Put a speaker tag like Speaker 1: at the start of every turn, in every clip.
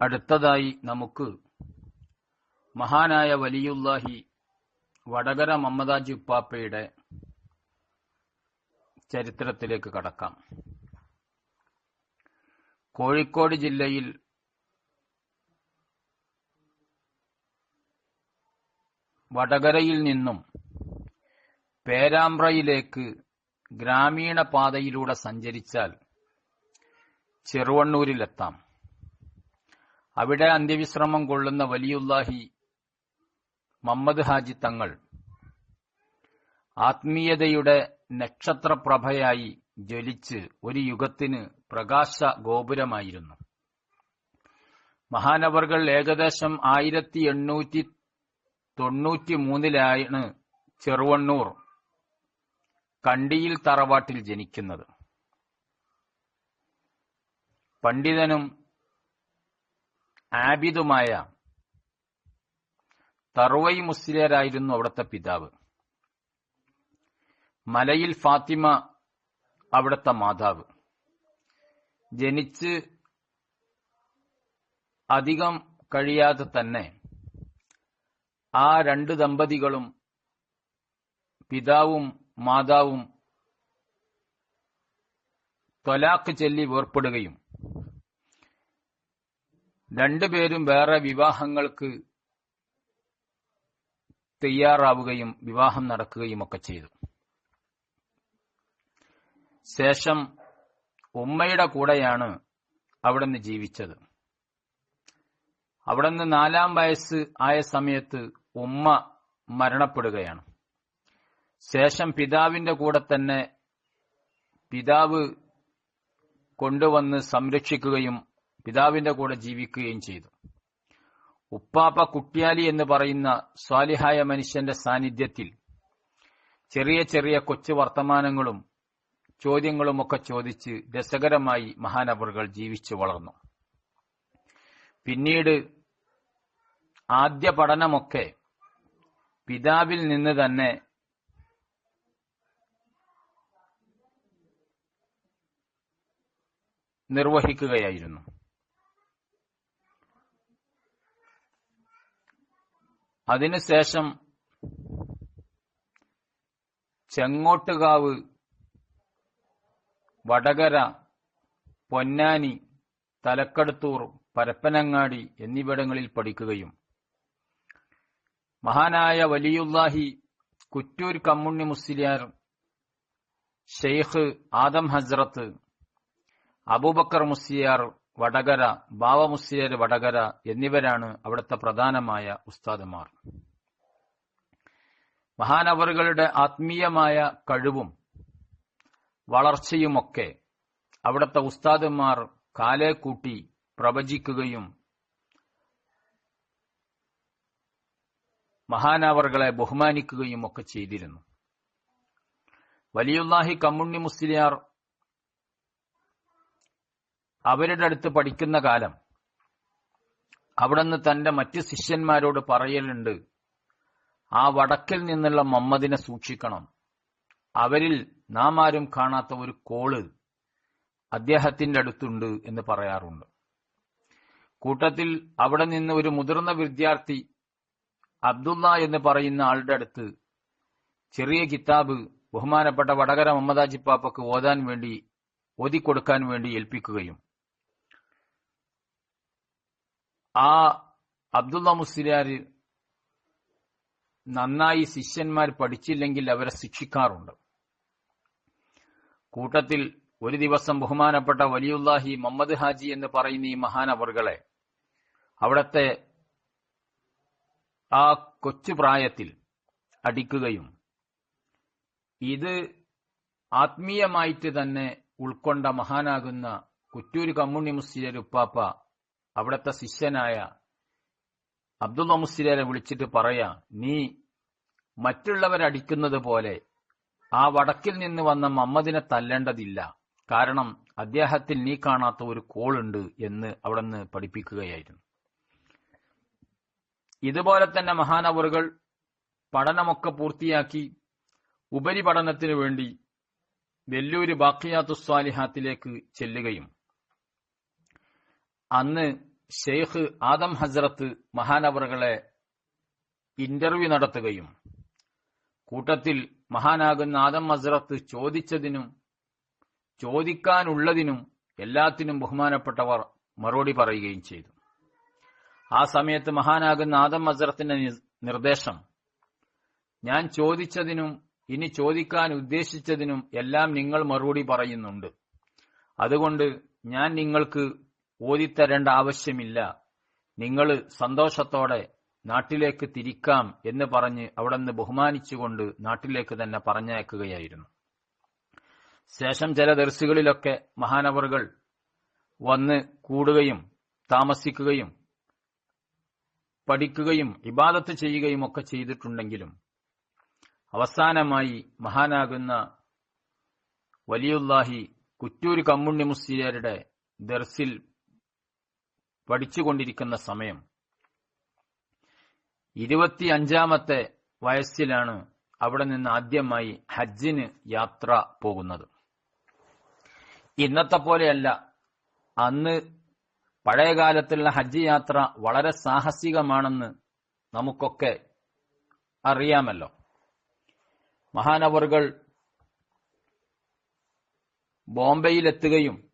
Speaker 1: അടുത്തതായി നമുക്ക് മഹാനായ വലിയുല്ലാഹി വടകര മമ്മദാജി ഉപ്പാപ്പയുടെ ചരിത്രത്തിലേക്ക് കടക്കാം. കോഴിക്കോട് ജില്ലയിൽ വടകരയിൽ നിന്നും പേരാമ്പ്രയിലേക്ക് ഗ്രാമീണ പാതയിലൂടെ സഞ്ചരിച്ചാൽ ചെറുവണ്ണൂരിലെത്താം. അവിടെ അന്ത്യവിശ്രമം കൊള്ളുന്ന വലിയുല്ലാഹി മമ്മദ് ഹാജി തങ്ങൾ ആത്മീയതയുടെ നക്ഷത്രപ്രഭയായി ജ്വലിച്ച് ഒരു യുഗത്തിന് പ്രകാശ ഗോപുരമായിരുന്നു മഹാനവറുകൾ ഏകദേശം ആയിരത്തി എണ്ണൂറ്റി തൊണ്ണൂറ്റി മൂന്നിലാണ് ചെറുവണ്ണൂർ കണ്ടിയിൽ തറവാട്ടിൽ ജനിക്കുന്നത്. പണ്ഡിതനും ആബിദുമായ തറുവൈ മുസ്ലിയരായിരുന്നു അവിടുത്തെ പിതാവ്. മലയിൽ ഫാത്തിമ അവിടുത്തെ മാതാവ്. ജനിച്ച് അധികം കഴിയാതെ തന്നെ ആ രണ്ട് ദമ്പതികളും പിതാവും മാതാവും തൊലാക്ക് ചൊല്ലി വേർപ്പെടുകയും രണ്ടുപേരും വേറെ വിവാഹങ്ങൾക്ക് തയ്യാറാവുകയും വിവാഹം നടക്കുകയും ഒക്കെ ചെയ്തു. ശേഷം ഉമ്മയുടെ കൂടെയാണ് അവിടുന്ന് ജീവിച്ചത്. അവിടുന്ന് നാലാം വയസ്സ് ആയ സമയത്ത് ഉമ്മ മരണപ്പെടുകയാണ്. ശേഷം പിതാവിന്റെ കൂടെ തന്നെ പിതാവ് കൊണ്ടുവന്ന് സംരക്ഷിക്കുകയും പിതാവിന്റെ കൂടെ ജീവിക്കുകയും ചെയ്തു. ഉപ്പാപ്പ കുട്ടിയാലി എന്ന് പറയുന്ന സ്വാലിഹായ മനുഷ്യന്റെ സാന്നിധ്യത്തിൽ ചെറിയ ചെറിയ കൊച്ചു വർത്തമാനങ്ങളും ചോദ്യങ്ങളും ഒക്കെ ചോദിച്ച് രസകരമായി മഹാനവറുകൾ ജീവിച്ചു വളർന്നു. പിന്നീട് ആദ്യ പഠനമൊക്കെ പിതാവിൽ നിന്ന് തന്നെ നിർവഹിക്കുകയായിരുന്നു. അതിനുശേഷം ചെങ്ങോട്ടുകാവ് വടകര പൊന്നാനി തലക്കടുത്തൂർ പരപ്പനങ്ങാടി എന്നിവിടങ്ങളിൽ പഠിക്കുകയും. മഹാനായ വലിയുല്ലാഹി കുറ്റൂർ കമ്മുണ്ണി മുസ്ലിയാർ ഷെയ്ഖ് ആദം ഹസ്രത്ത് അബൂബക്കർ മുസ്ലിയാർ വടകര ബാവ മുസ്ലിയർ വടകര എന്നിവരാണ് അവിടുത്തെ പ്രധാനമായ ഉസ്താദുമാർ. മഹാനവറുകളുടെ ആത്മീയമായ കഴിവും വളർച്ചയുമൊക്കെ അവിടുത്തെ ഉസ്താദുമാർ കാലേ കൂട്ടി പ്രവചിക്കുകയും മഹാനവറുകളെ ബഹുമാനിക്കുകയും ഒക്കെ ചെയ്തിരുന്നു. വലിയുല്ലാഹി കമ്മുണ്ണി മുസ്ലിയാർ അവരുടെ അടുത്ത് പഠിക്കുന്ന കാലം. അവിടുന്ന് തന്റെ മറ്റു ശിഷ്യന്മാരോട് പറയലുണ്ട് ആ വടക്കിൽ നിന്നുള്ള മമ്മദിനെ സൂക്ഷിക്കണം. അവരിൽ നാം ആരും കാണാത്ത ഒരു കോൾ അദ്ദേഹത്തിന്റെ അടുത്തുണ്ട് എന്ന് പറയാറുണ്ട്. കൂട്ടത്തിൽ അവിടെ നിന്ന് ഒരു മുതിർന്ന വിദ്യാർത്ഥി അബ്ദുള്ള എന്ന് പറയുന്ന ആളുടെ അടുത്ത് ചെറിയ കിതാബ് ബഹുമാനപ്പെട്ട വടകര മുഹമ്മദാജി പാപ്പക്ക് ഓതാൻ വേണ്ടി ഓതിക്കൊടുക്കാൻ വേണ്ടി ഏൽപ്പിക്കുകയും ആ അബ്ദുള്ള മുസ്ലിയാർ നന്നായി ശിഷ്യന്മാർ പഠിച്ചില്ലെങ്കിൽ അവരെ ശിക്ഷിക്കാറുണ്ട്. കൂട്ടത്തിൽ ഒരു ദിവസം ബഹുമാനപ്പെട്ട വലിയുല്ലാഹി മുഹമ്മദ് ഹാജി എന്ന് പറയുന്ന ഈ മഹാനവറുകളെ അവിടത്തെ ആ കൊച്ചു പ്രായത്തിൽ അടിക്കുകയും ഇത് ആത്മീയമായിട്ട് തന്നെ ഉൾക്കൊണ്ട മഹാനാകുന്ന കുറ്റൂര് കമ്മ്യൂണി മുസ്ലിയർ ഉപ്പാപ്പ അവിടത്തെ ശിഷ്യനായ അബ്ദുള്ള മുസ്ലിയാരെ വിളിച്ചിട്ട് പറയാ നീ മറ്റുള്ളവരടിക്കുന്നത് പോലെ ആ വടക്കിൽ നിന്ന് വന്ന മമ്മദിനെ തല്ലേണ്ടതില്ല. കാരണം അദ്ദേഹത്തിൽ നീ കാണാത്ത ഒരു കോളുണ്ട് എന്ന് അവിടെ നിന്ന് പഠിപ്പിക്കുകയായിരുന്നു. ഇതുപോലെ തന്നെ മഹാനവറുകൾ പഠനമൊക്കെ പൂർത്തിയാക്കി ഉപരിപഠനത്തിനു വേണ്ടി വെല്ലൂര് ബാക്കിയാത്തുസ്വാലിഹാത്തിലേക്ക് ചെല്ലുകയും അന്ന് ഷെയ്ഖ് ആദം ഹസ്രത്ത് മഹാനവറുകളെ ഇന്റർവ്യൂ നടത്തുകയും കൂട്ടത്തിൽ മഹാനാകുന്ന ആദം ഹസ്രത്ത് ചോദിച്ചതിനും ചോദിക്കാനുള്ളതിനും എല്ലാത്തിനും ബഹുമാനപ്പെട്ടവർ മറുപടി പറയുകയും ചെയ്തു. ആ സമയത്ത് മഹാനാകുന്ന ആദം ഹസ്രത്തിന്റെ നിർദ്ദേശം ഞാൻ ചോദിച്ചതിനും ഇനി ചോദിക്കാൻ ഉദ്ദേശിച്ചതിനും എല്ലാം നിങ്ങൾ മറുപടി പറയുന്നുണ്ട്. അതുകൊണ്ട് ഞാൻ നിങ്ങൾക്ക് ഓതിത്തരേണ്ട ആവശ്യമില്ല. നിങ്ങൾ സന്തോഷത്തോടെ നാട്ടിലേക്ക് തിരിക്കാം എന്ന് പറഞ്ഞ് അവിടെ നിന്ന് ബഹുമാനിച്ചുകൊണ്ട് നാട്ടിലേക്ക് തന്നെ പറഞ്ഞയക്കുകയായിരുന്നു. ശേഷം ചില ദർസുകളിലൊക്കെ മഹാനവറുകൾ വന്ന് കൂടുകയും താമസിക്കുകയും പഠിക്കുകയും ഇബാദത്ത് ചെയ്യുകയും ഒക്കെ ചെയ്തിട്ടുണ്ടെങ്കിലും അവസാനമായി മഹാനാകുന്ന വലിയുല്ലാഹി കുറ്റൂര് കമ്മുണ്ണി മുസ്ലിയരുടെ ദർസിൽ പഠിച്ചുകൊണ്ടിരിക്കുന്ന സമയം. ഇരുപത്തിയഞ്ചാമത്തെ വയസ്സിലാണ് അവിടെ നിന്ന് ആദ്യമായി ഹജ്ജിന് യാത്ര പോകുന്നത്. ഇന്നത്തെ പോലെയല്ല. അന്ന് പഴയകാലത്തുള്ള ഹജ്ജ് യാത്ര വളരെ സാഹസികമാണെന്ന് നമുക്കൊക്കെ അറിയാമല്ലോ. മഹാനവറുകൾ ബോംബെയിലെത്തുകയും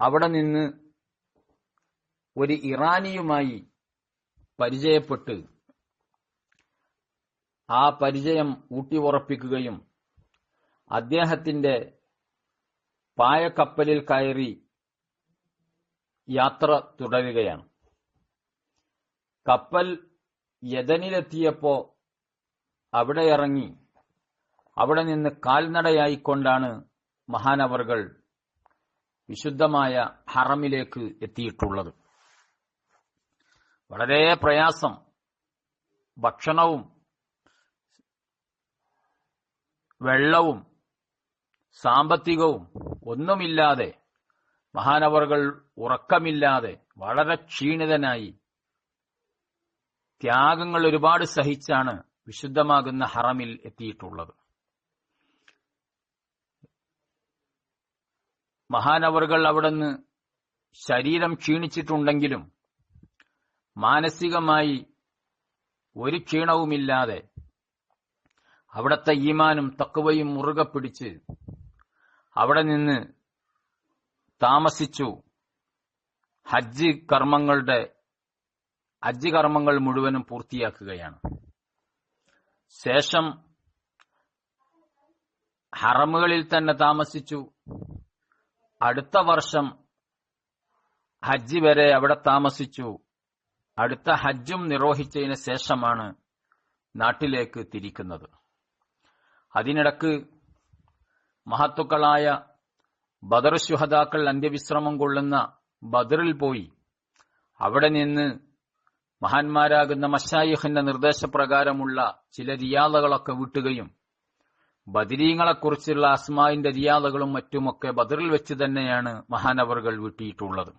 Speaker 1: അവിടെ നിന്ന് ഒരു ഇറാനിയുമായി പരിചയപ്പെട്ട് ആ പരിചയം ഊട്ടിയുറപ്പിക്കുകയും അദ്ദേഹത്തിന്റെ പായക്കപ്പലിൽ കയറി യാത്ര തുടരുകയാണ്. കപ്പൽ യദനിലെത്തിയപ്പോ അവിടെ ഇറങ്ങി അവിടെ നിന്ന് കാൽനടയായിക്കൊണ്ടാണ് മഹാനവറുകൾ വിശുദ്ധമായ ഹറമിലേക്ക് എത്തിയിട്ടുള്ളത്. വളരെ പ്രയാസം. ഭക്ഷണവും വെള്ളവും സാമ്പത്തികവും ഒന്നുമില്ലാതെ മഹാനവറുകൾ ഉറക്കമില്ലാതെ വളരെ ക്ഷീണിതനായി ത്യാഗങ്ങൾ ഒരുപാട് സഹിച്ചാണ് വിശുദ്ധമാകുന്ന ഹറമിൽ എത്തിയിട്ടുള്ളത്. മഹാനവറുകൾ അവിടുന്ന് ശരീരം ക്ഷീണിച്ചിട്ടുണ്ടെങ്കിലും മാനസികമായി ഒരു ക്ഷീണവുമില്ലാതെ അവിടത്തെ ഈമാനും തക്കുവയും മുറുകെ പിടിച്ച് അവിടെ നിന്ന് താമസിച്ചു. ഹജ്ജ് കർമ്മങ്ങളുടെ ഹജ്ജ് കർമ്മങ്ങൾ മുഴുവനും പൂർത്തിയാക്കുകയാണ്. ശേഷം ഹറമുകളിൽ തന്നെ താമസിച്ചു. അടുത്ത വർഷം ഹജ്ജ് വരെ അവിടെ താമസിച്ചു. അടുത്ത ഹജ്ജും നിർവഹിച്ചതിന് ശേഷമാണ് നാട്ടിലേക്ക് തിരിക്കുന്നത്. അതിനിടക്ക് മഹത്തുക്കളായ ബദർ ശുഹദാക്കൾ അന്ത്യവിശ്രമം കൊള്ളുന്ന ബദറിൽ പോയി അവിടെ നിന്ന് മഹാന്മാരാകുന്ന മഷായിഖിന്റെ നിർദ്ദേശപ്രകാരമുള്ള ചില റിയാദകളൊക്കെ വിട്ടുകയും ബദരീങ്ങളെക്കുറിച്ചുള്ള അസ്മായിന്റെ റിയാദകളും മറ്റുമൊക്കെ ബദറിൽ വെച്ച് തന്നെയാണ് മഹാനവറുകൾ വിട്ടിയിട്ടുള്ളത്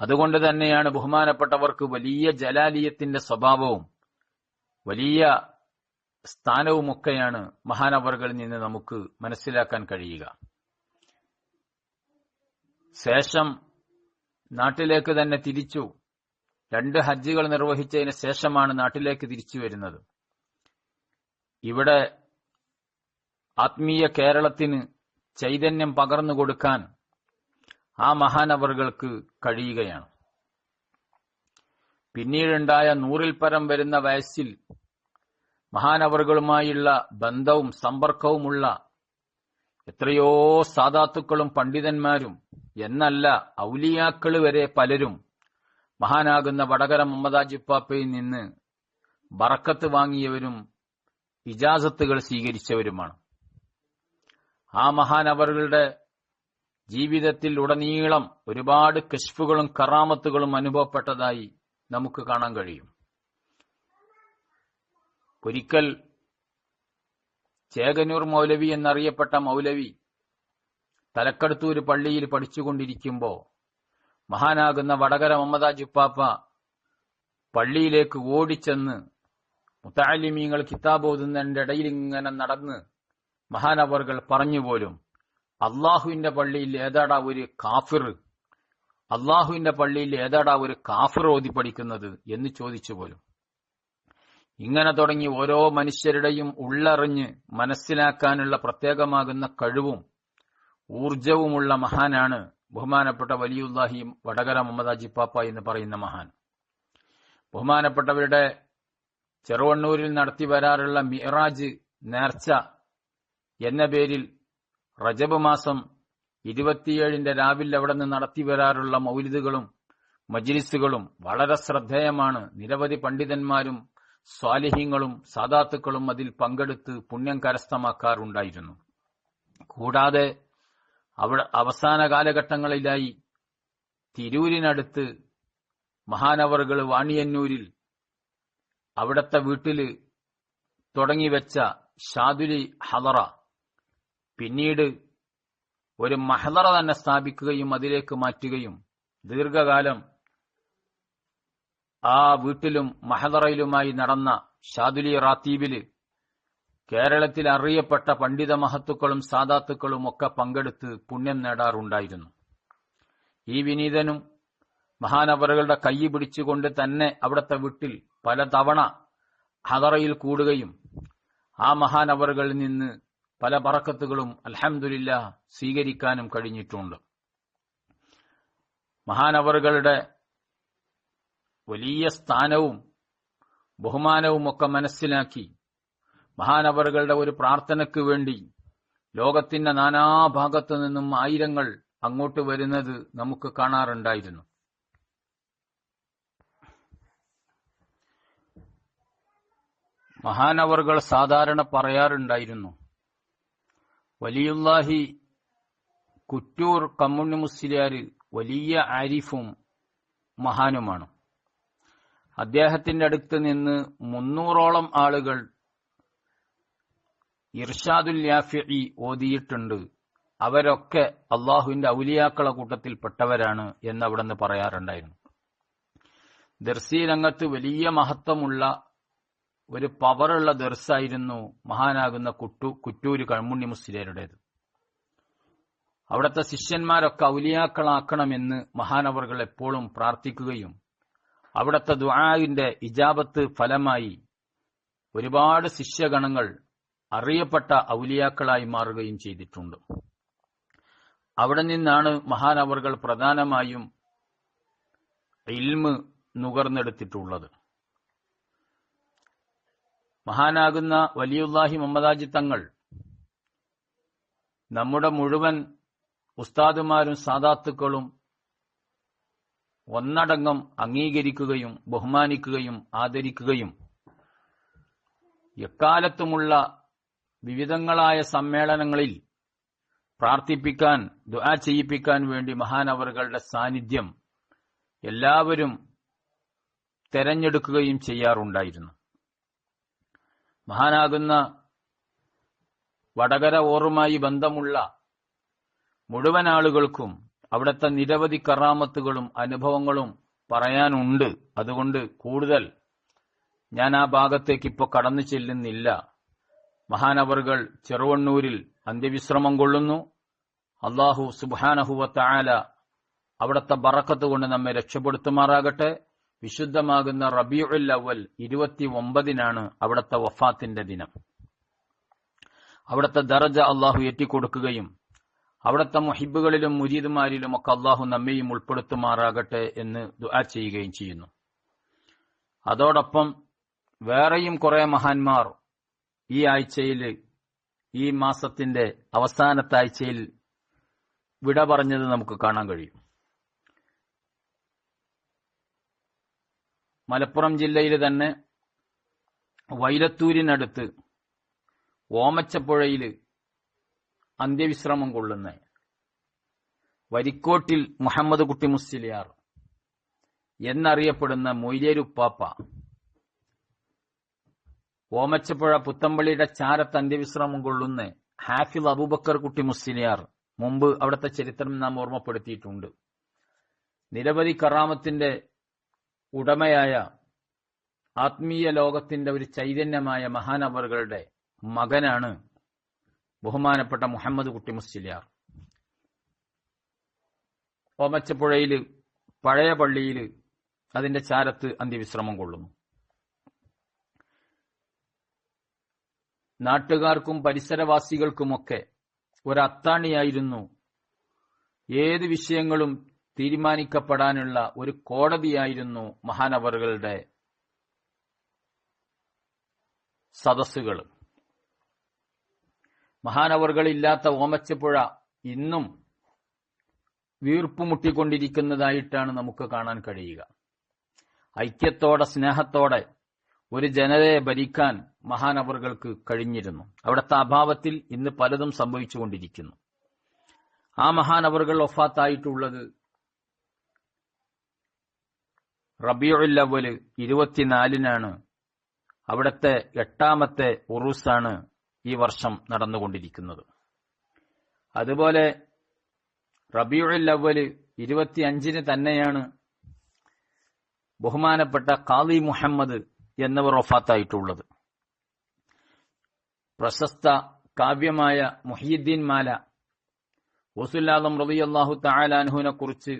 Speaker 1: അതുകൊണ്ട് തന്നെയാണ് ബഹുമാനപ്പെട്ടവർക്ക് വലിയ ജലാലിയത്തിന്റെ സ്വഭാവവും വലിയ സ്ഥാനവുമൊക്കെയാണ് മഹാനവറുകളിൽ നിന്ന് നമുക്ക് മനസ്സിലാക്കാൻ കഴിയുക. ശേഷം നാട്ടിലേക്ക് തന്നെ തിരിച്ചു. രണ്ട് ഹജ്ജുകൾ നിർവഹിച്ചതിന് ശേഷമാണ് നാട്ടിലേക്ക് തിരിച്ചു വരുന്നത്. ഇവിടെ ആത്മീയ കേരളത്തിന് ചൈതന്യം പകർന്നു കൊടുക്കാൻ ആ മഹാനവറുകൾക്ക് കഴിയുകയാണ്. പിന്നീടുണ്ടായ നൂറിൽ പരം വരുന്ന വയസ്സിൽ മഹാനവറുകളുമായുള്ള ബന്ധവും സമ്പർക്കവുമുള്ള എത്രയോ സാധാത്തുക്കളും പണ്ഡിതന്മാരും എന്നല്ല ഔലിയാക്കൾ വരെ പലരും മഹാനാകുന്ന വടകര മമ്മദാജിപ്പാപ്പയിൽ നിന്ന് ബറക്കത്ത് വാങ്ങിയവരും ഇജാസത്തുകൾ സ്വീകരിച്ചവരുമാണ്. ആ മഹാനവറുകളുടെ ജീവിതത്തിൽ ഉടനീളം ഒരുപാട് കശ്ഫുകളും കറാമത്തുകളും അനുഭവപ്പെട്ടതായി നമുക്ക് കാണാൻ കഴിയും. ഒരിക്കൽ ചേകനൂർ മൗലവി എന്നറിയപ്പെട്ട മൗലവി തലക്കടുത്തൂര് പള്ളിയിൽ പഠിച്ചുകൊണ്ടിരിക്കുമ്പോൾ മഹാനാകുന്ന വടകര മമ്മദ ജുപ്പാപ്പ പള്ളിയിലേക്ക് ഓടിച്ചെന്ന് മുത്താലിമീങ്ങൾ കിതാബ് ഇടയിൽ ഇങ്ങനെ നടന്ന് മഹാനവറുകൾ പറഞ്ഞുപോലും അള്ളാഹുവിന്റെ പള്ളിയിൽ ഏതാടാ ഒരു കാഫിർ? അള്ളാഹുവിന്റെ പള്ളിയിൽ ഏതാടാ ഒരു കാഫിർ ഓതി പഠിക്കുന്നത് എന്ന് ചോദിച്ചു പോലും. ഇങ്ങനെ തുടങ്ങി ഓരോ മനുഷ്യരുടെയും ഉള്ളറിഞ്ഞ് മനസ്സിലാക്കാനുള്ള പ്രത്യേകമാകുന്ന കഴിവും ഊർജവുമുള്ള മഹാനാണ് ബഹുമാനപ്പെട്ട വലിയുല്ലാഹി വടകര മുഹമ്മദ് അജിപ്പാപ്പ എന്ന് പറയുന്ന മഹാൻ. ബഹുമാനപ്പെട്ടവരുടെ ചെറുവണ്ണൂരിൽ നടത്തി വരാറുള്ള മിറാജ് നേർച്ച എന്ന പേരിൽ റജബ് മാസം ഇരുപത്തിയേഴിന്റെ രാവിലെ അവിടെ നിന്ന് നടത്തി വരാറുള്ള മൗലിദുകളും മജ്ലിസുകളും വളരെ ശ്രദ്ധേയമാണ്. നിരവധി പണ്ഡിതന്മാരും സ്വാലിഹ്യങ്ങളും സാദാത്തുക്കളും അതിൽ പങ്കെടുത്ത് പുണ്യം കരസ്ഥമാക്കാറുണ്ടായിരുന്നു. കൂടാതെ അവിടെ അവസാന കാലഘട്ടങ്ങളിലായി തിരൂരിനടുത്ത് മഹാനവറുകൾ വാണിയന്നൂരിൽ അവിടത്തെ വീട്ടിൽ തുടങ്ങിവെച്ച ഷാദുലി ഹലറ പിന്നീട് ഒരു മഹദറ തന്നെ സ്ഥാപിക്കുകയും അതിലേക്ക് മാറ്റുകയും ദീർഘകാലം ആ വീട്ടിലും മഹദറയിലുമായി നടന്ന ഷാദുലി റാത്തീബിൽ കേരളത്തിൽ അറിയപ്പെട്ട പണ്ഡിത മഹത്തുക്കളും സാദാത്തുക്കളും ഒക്കെ പങ്കെടുത്ത് പുണ്യം നേടാറുണ്ടായിരുന്നു. ഈ വിനീതനും മഹാനവറുകളുടെ കൈ പിടിച്ചുകൊണ്ട് തന്നെ അവിടുത്തെ വീട്ടിൽ പലതവണ ഹദറയിൽ കൂടുകയും ആ മഹാനവറുകളിൽ നിന്ന് പല പറക്കത്തുകളും അൽഹമില്ല സ്വീകരിക്കാനും കഴിഞ്ഞിട്ടുണ്ട്. മഹാനവറുകളുടെ വലിയ സ്ഥാനവും ബഹുമാനവും ഒക്കെ മനസ്സിലാക്കി മഹാനവറുകളുടെ ഒരു പ്രാർത്ഥനയ്ക്ക് വേണ്ടി ലോകത്തിന്റെ നാനാഭാഗത്തു നിന്നും ആയിരങ്ങൾ അങ്ങോട്ട് വരുന്നത് നമുക്ക് കാണാറുണ്ടായിരുന്നു. മഹാനവറുകൾ സാധാരണ പറയാറുണ്ടായിരുന്നു വലിയുല്ലാഹി കുറ്റൂർ കമ്മുണ്ണി മുസ്ലിയാർ വലിയ ആരിഫും മഹാനുമാണ്. അദ്ദേഹത്തിന്റെ അടുത്ത് നിന്ന് മുന്നൂറോളം ആളുകൾ ഇർഷാദുൽ യാഫി ഓതിയിട്ടുണ്ട്. അവരൊക്കെ അള്ളാഹുവിന്റെ ഔലിയാക്കളെ കൂട്ടത്തിൽപ്പെട്ടവരാണ് എന്ന് അവിടെ നിന്ന് പറയാറുണ്ടായിരുന്നു. ദർസി രംഗത്ത് വലിയ മഹത്വമുള്ള ഒരു പവറുള്ള ദർസായിരുന്നു മഹാനാകുന്ന കുട്ടു കുറ്റൂര് കൺമുണ്ണി മുസ്ലിയരുടേത്. അവിടുത്തെ ശിഷ്യന്മാരൊക്കെ ഔലിയാക്കളാക്കണമെന്ന് മഹാനവറുകൾ എപ്പോഴും പ്രാർത്ഥിക്കുകയും അവിടുത്തെ ദുആവിന്റെ ഇജാബത്ത് ഫലമായി ഒരുപാട് ശിഷ്യഗണങ്ങൾ അറിയപ്പെട്ട ഔലിയാക്കളായി മാറുകയും ചെയ്തിട്ടുണ്ട്. അവിടെ നിന്നാണ് മഹാനവറുകൾ പ്രധാനമായും ഇൽമ് നുകർന്നെടുത്തിട്ടുള്ളത്. മഹാനാകുന്ന വലിയുല്ലാഹി മുഹമ്മദാജി തങ്ങൾ നമ്മുടെ മുഴുവൻ ഉസ്താദുമാരും സാദാത്തുക്കളും ഒന്നടങ്കം അംഗീകരിക്കുകയും ബഹുമാനിക്കുകയും ആദരിക്കുകയും എക്കാലത്തുമുള്ള വിവിധങ്ങളായ സമ്മേളനങ്ങളിൽ പ്രാർത്ഥിപ്പിക്കാൻ ദുആ ചെയ്യിപ്പിക്കാൻ വേണ്ടി മഹാനവറുകളുടെ സാന്നിധ്യം എല്ലാവരും തെരഞ്ഞെടുക്കുകയും ചെയ്യാറുണ്ടായിരുന്നു. മഹാനാകുന്ന വടകര ഓറുമായി ബന്ധമുള്ള മുഴുവൻ ആളുകൾക്കും അവിടുത്തെ നിരവധി കറാമത്തുകളും അനുഭവങ്ങളും പറയാനുണ്ട്. അതുകൊണ്ട് കൂടുതൽ ഞാൻ ആ ഭാഗത്തേക്ക് ഇപ്പോൾ കടന്നു ചെല്ലുന്നില്ല. മഹാനവറുകൾ ചെറുവണ്ണൂരിൽ അന്ത്യവിശ്രമം കൊള്ളുന്നു. അള്ളാഹു സുബാനഹുവ താല അവിടുത്തെ ബറക്കത്ത് കൊണ്ട് നമ്മെ രക്ഷപ്പെടുത്തുമാറാകട്ടെ. വിശുദ്ധമാകുന്ന റബിയുൽ അവൽ ഇരുപത്തി ഒമ്പതിനാണ് അവിടുത്തെ വഫാത്തിന്റെ ദിനം. അവിടുത്തെ ദറജ അള്ളാഹു എത്തിക്കൊടുക്കുകയും അവിടുത്തെ മുഹിബുകളിലും മുരീദുമാരിലും ഒക്കെ അള്ളാഹു നമ്മയും ഉൾപ്പെടുത്തുമാറാകട്ടെ എന്ന് ദുആ ചെയ്യുകയും ചെയ്യുന്നു. അതോടൊപ്പം വേറെയും കുറെ മഹാന്മാർ ഈ ആഴ്ചയിൽ ഈ മാസത്തിന്റെ അവസാനത്തെ ആഴ്ചയിൽ വിട പറഞ്ഞത് നമുക്ക് കാണാൻ കഴിയും. മലപ്പുറം ജില്ലയിൽ തന്നെ വൈലത്തൂരിനടുത്ത് ഓമച്ചപ്പുഴയിൽ അന്ത്യവിശ്രമം കൊള്ളുന്ന വരിക്കോട്ടിൽ മുഹമ്മദ് കുട്ടി മുസ്ലിയാർ എന്നറിയപ്പെടുന്ന മൊയ്ലേരുപ്പാപ്പ ഓമച്ചപ്പുഴ പുത്തമ്പള്ളിയുടെ ചാരത്ത് അന്ത്യവിശ്രമം കൊള്ളുന്ന ഹാഫിൽ അബൂബക്കർ കുട്ടി മുസ്ലിയാർ മുമ്പ് അവിടുത്തെ ചരിത്രം നാം ഓർമ്മപ്പെടുത്തിയിട്ടുണ്ട്. നിരവധി കറാമത്തിന്റെ ഉടമയായ ആത്മീയ ലോകത്തിന്റെ ഒരു ചൈതന്യമായ മഹാനവറുകളുടെ മകനാണ് ബഹുമാനപ്പെട്ട മുഹമ്മദ് കുട്ടി മുസ്ലിയാർ. ഓമച്ചപ്പുഴയിൽ പഴയ പള്ളിയിൽ അതിന്റെ ചാരത്ത് അന്ത്യവിശ്രമം കൊള്ളുന്നു. നാട്ടുകാർക്കും പരിസരവാസികൾക്കുമൊക്കെ ഒരത്താണിയായിരുന്നു. ഏത് വിഷയങ്ങളും തീരുമാനിക്കപ്പെടാനുള്ള ഒരു കോടതിയായിരുന്നു മഹാനവറുകളുടെ സദസ്സുകൾ. മഹാനവറുകളില്ലാത്ത ഓമച്ചപ്പുഴ ഇന്നും വീർപ്പുമുട്ടിക്കൊണ്ടിരിക്കുന്നതായിട്ടാണ് നമുക്ക് കാണാൻ കഴിയുക. ഐക്യത്തോടെ സ്നേഹത്തോടെ ഒരു ജനതയെ ഭരിക്കാൻ മഹാനവറുകൾക്ക് കഴിഞ്ഞിരുന്നു. അവിടുത്തെ അഭാവത്തിൽ ഇന്ന് പലതും സംഭവിച്ചുകൊണ്ടിരിക്കുന്നു. ആ മഹാനവറുകൾ ഒഫാത്തായിട്ടുള്ളത് റബിയുൽ അവൽ ഇരുപത്തിനാലിനാണ് അവിടുത്തെ എട്ടാമത്തെ ഉറൂസാണ് ഈ വർഷം നടന്നുകൊണ്ടിരിക്കുന്നത്. അതുപോലെ റബിയുൽ അവൽ ഇരുപത്തിയഞ്ചിന് തന്നെയാണ് ബഹുമാനപ്പെട്ട കാളി മുഹമ്മദ് എന്നിവർ ഒഫാത്തായിട്ടുള്ളത് പ്രശസ്ത കാവ്യമായ മുഹിയുദ്ദീൻ മാല വസുല്ലാദം റബിയല്ലാഹു താലാൻഹുവിനെ കുറിച്ച്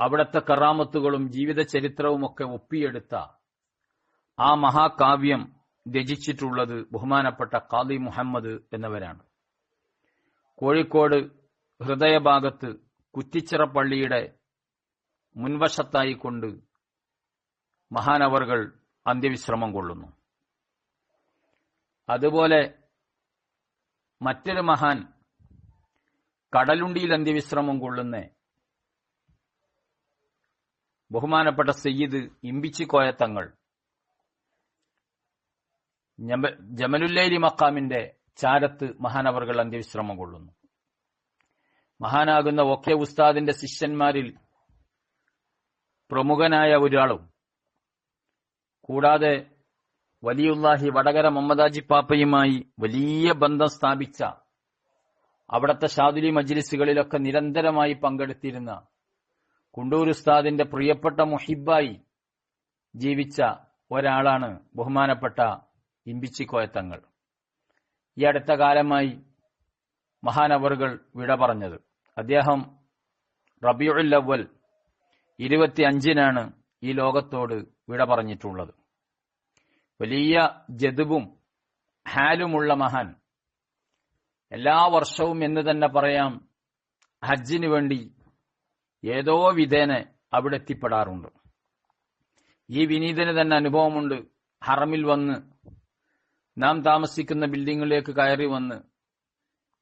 Speaker 1: അവിടത്തെ കറാമത്തുകളും ജീവിത ചരിത്രവുമൊക്കെ ഒപ്പിയെടുത്ത ആ മഹാകാവ്യം രചിച്ചിട്ടുള്ളത് ബഹുമാനപ്പെട്ട കാദി മുഹമ്മദ് എന്നവരാണ്. കോഴിക്കോട് ഹൃദയഭാഗത്ത് കുറ്റിച്ചിറ പള്ളിയുടെ മുൻവശത്തായിക്കൊണ്ട് മഹാനവറുകൾ അന്ത്യവിശ്രമം കൊള്ളുന്നു. അതുപോലെ മറ്റൊരു മഹാൻ കടലുണ്ടിയിൽ അന്ത്യവിശ്രമം കൊള്ളുന്ന ബഹുമാനപ്പെട്ട സയ്യിദ് ഇമ്പിച്ചിക്കോയ തങ്ങൾ. ജമലുല്ലൈലി മക്കാമിന്റെ ചാരത്ത് മഹാനവറുകൾ അന്ത്യവിശ്രമം കൊള്ളുന്നു. മഹാനാകുന്ന ഒക്കെ ഉസ്താദിന്റെ ശിഷ്യന്മാരിൽ പ്രമുഖനായ ഒരാളും കൂടാതെ വലിയുല്ലാഹി വടകര മമ്മദാജി പാപ്പയുമായി വലിയ ബന്ധം സ്ഥാപിച്ച അവിടത്തെ ഷാദുലി മജ്ലിസുകളിലൊക്കെ നിരന്തരമായി പങ്കെടുത്തിരുന്ന കുണ്ടൂർ ഉസ്താദിന്റെ പ്രിയപ്പെട്ട മുഹിബായി ജീവിച്ച ഒരാളാണ് ബഹുമാനപ്പെട്ട ഇമ്പിച്ചിക്കോയത്തങ്ങൾ ഈ അടുത്ത കാലമായി മഹാനവറുകൾ വിട പറഞ്ഞത്. അദ്ദേഹം റബിയുൽ അവൽ ഇരുപത്തിയഞ്ചിനാണ് ഈ ലോകത്തോട് വിട പറഞ്ഞിട്ടുള്ളത്. വലിയ ജതുവും ഹാലുമുള്ള മഹാൻ. എല്ലാ വർഷവും എന്ന് തന്നെ പറയാം ഹജ്ജിനു വേണ്ടി ഏതോ വിധേന അവിടെ എത്തിപ്പെടാറുണ്ട്. ഈ വിനീതന് തന്നെ അനുഭവമുണ്ട്. ഹറമിൽ വന്ന് നാം താമസിക്കുന്ന ബിൽഡിങ്ങിലേക്ക് കയറി വന്ന്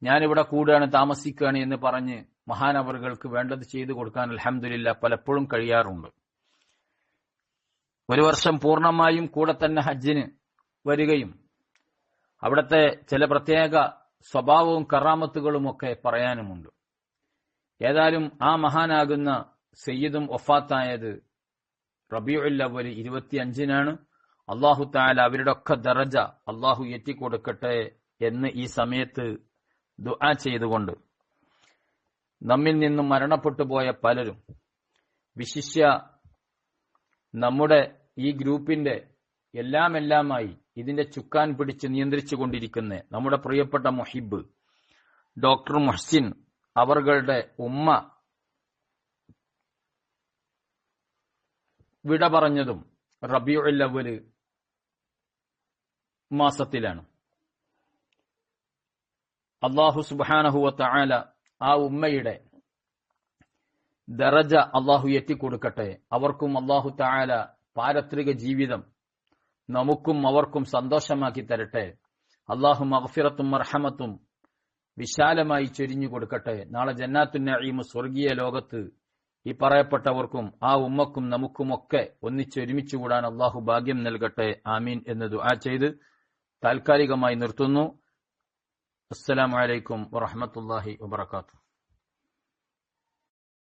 Speaker 1: ഞാനിവിടെ കൂടുകയാണ് താമസിക്കുകയാണ് എന്ന് പറഞ്ഞ് മഹാനവറുകൾക്ക് വേണ്ടത് ചെയ്തു കൊടുക്കാൻ അലഹമില്ല പലപ്പോഴും കഴിയാറുണ്ട്. ഒരു വർഷം പൂർണമായും കൂടെ തന്നെ ഹജ്ജിന് വരികയും അവിടുത്തെ ചില പ്രത്യേക സ്വഭാവവും കറാമത്തുകളും ഒക്കെ പറയാനുമുണ്ട്. ഏതായാലും ആ മഹാനാകുന്ന സയ്യിദും ഒഫാത്തായത് റബിയുൽ ഇരുപത്തി ഇരുപത്തിയഞ്ചിനാണ്. അള്ളാഹു താല അവരുടെ ഒക്കെ ദറജ അള്ളാഹു എത്തിക്കൊടുക്കട്ടെ എന്ന് ഈ സമയത്ത് ദുആ ചെയ്തുകൊണ്ട് നമ്മിൽ നിന്നും മരണപ്പെട്ടു പോയ പലരും വിശിഷ്യ നമ്മുടെ ഈ ഗ്രൂപ്പിന്റെ എല്ലാം എല്ലാമായി ഇതിന്റെ ചുക്കാൻ പിടിച്ച് നിയന്ത്രിച്ചു കൊണ്ടിരിക്കുന്ന നമ്മുടെ പ്രിയപ്പെട്ട മുഹിബ് ഡോക്ടർ മുഹ്സിൻ അവരുടെ ഉമ്മ വിട പറഞ്ഞതും റബിയുല്ലവര് മാസത്തിലാണ്. അള്ളാഹു സുബാനഹുവത്ത ആല ആ ഉമ്മയുടെ ദറജ അള്ളാഹു എത്തിക്കൊടുക്കട്ടെ. അവർക്കും അള്ളാഹു താല പാരത്രിക ജീവിതം നമുക്കും അവർക്കും സന്തോഷമാക്കി തരട്ടെ. അള്ളാഹു മഹഫിറത്തും മർഹമത്തും വിശാലമായി ചൊരിഞ്ഞു കൊടുക്കട്ടെ. നാളെ ജന്നാത്തുൻ നഈമ് സ്വർഗീയ ലോകത്ത് ഈ പറയപ്പെട്ടവർക്കും ആ ഉമ്മക്കും നമുക്കുമൊക്കെ ഒന്നിച്ചൊരുമിച്ച് കൂടാൻ അള്ളാഹു ഭാഗ്യം നൽകട്ടെ. ആമീൻ എന്ന് ദുആ ചെയ്ത് താൽക്കാലികമായി നിർത്തുന്നു. അസ്സലാമലൈക്കും വറഹ്മത്തുള്ളാഹി വബറകാതുഹു.